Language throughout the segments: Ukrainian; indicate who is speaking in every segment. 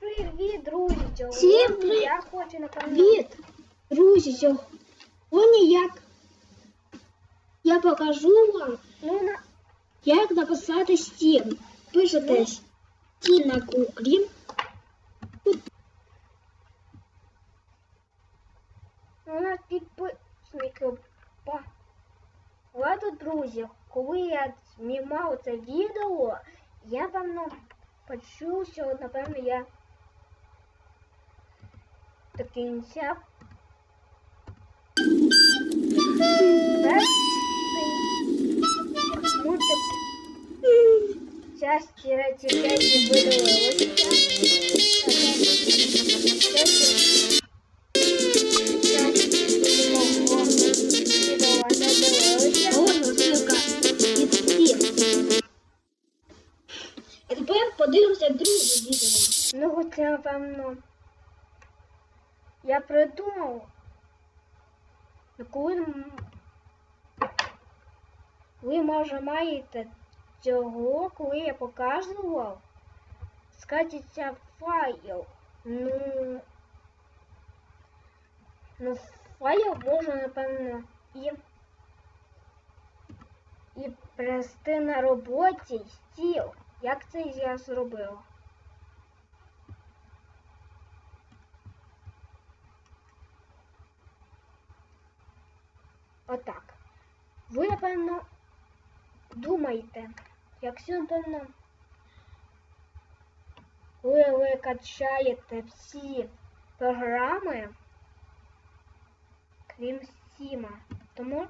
Speaker 1: Привіт, друзі!
Speaker 2: Всім
Speaker 1: Сьогодні
Speaker 2: привіт!
Speaker 1: я хочу напевно.
Speaker 2: Привіт, друзі! Сьогодні як я покажу вам,
Speaker 1: Ну, на...
Speaker 2: як написати стін. Пишете стін на куклі.
Speaker 1: ну, на підписників. Па- Ладно, друзі, коли я знімав це відео, я певно почув, що, напевно, я до кінця мультик часті рецепті видалилося.
Speaker 2: Ось ссылка від стін. І тепер подивимося друге відео.
Speaker 1: Ну, це, напевно, я придумав. Коли ви, може, маєте цього, коли я показував, скачеться файл. Ну, ну файл можна, напевно, і, і привести на роботі стіл. Як це я зробила? Отак. Ви, напевно, думаєте, якщо, напевно, ви, ви качаєте всі програми, крім Сіма, тому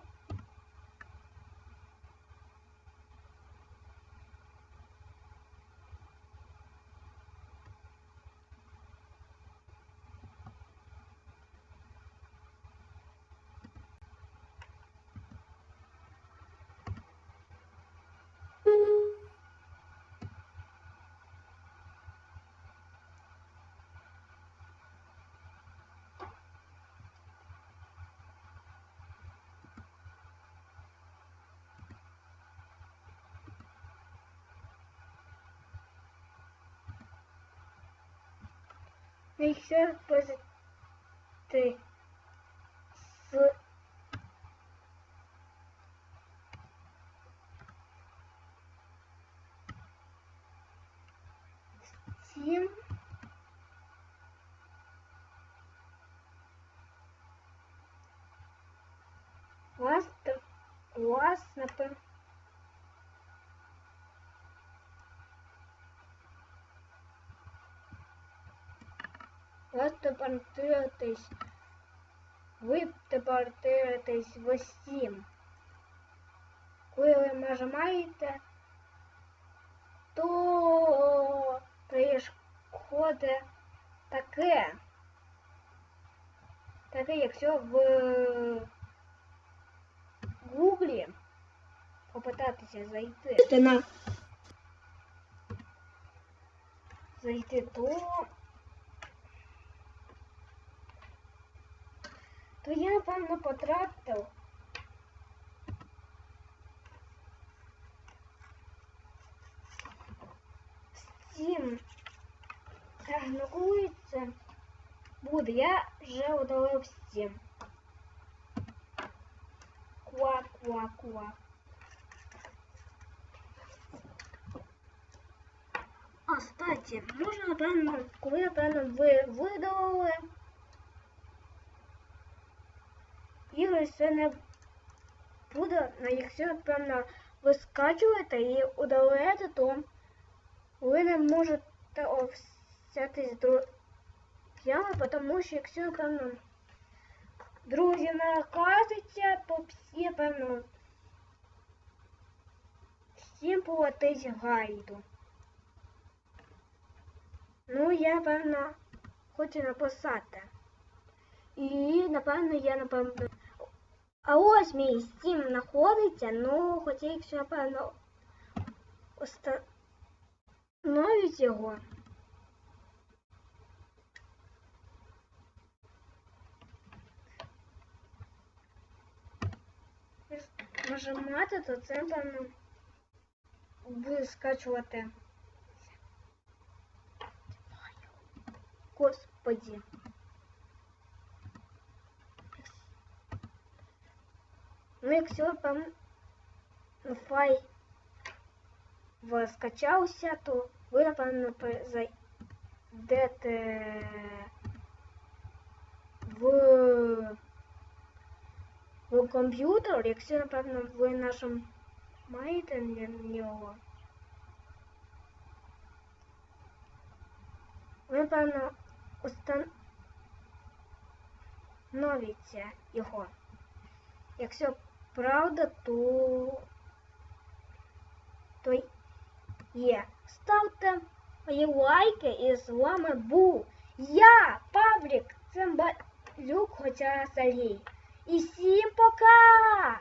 Speaker 1: якщо позити з Сім вас у вас напевно вас тепер дивитесь, ви тепер дивитесь в Steam. Коли ви нажимаєте, то приходить таке. Таке, якщо в Гуглі попитатися зайти, зайти, то то я, напевно, потратив коли це буде? Я вже удалив Steam. Ква, ква, ква. А, кстати, можна, напевно, коли, напевно, ви видалили, ігри це не буде, а якщо, напевно, ви скачуєте і удаляєте, то ви не можете з друзями, тому що якщо, напевно, друзі накажуться, то всі, напевно, всім полетить гайду. Ну, я, напевно, хочу написати. І, напевно, я, напевно. А ось мій Steam знаходиться, ну, хоча якщо, напевно, установить його. Нажимати, то це, напевно, буде скачувати. Господі. Ну, якщо там фай в- скачався, то ви, напевно, пе- зайдете в, в комп'ютер, якщо, напевно, ви нашим маєте на нього. Ви, напевно, установите його. Якщо правда, то, то є. Ставте мої лайки і з вами був я, Павлік Цимбалюк, хоча Салій. І всім пока!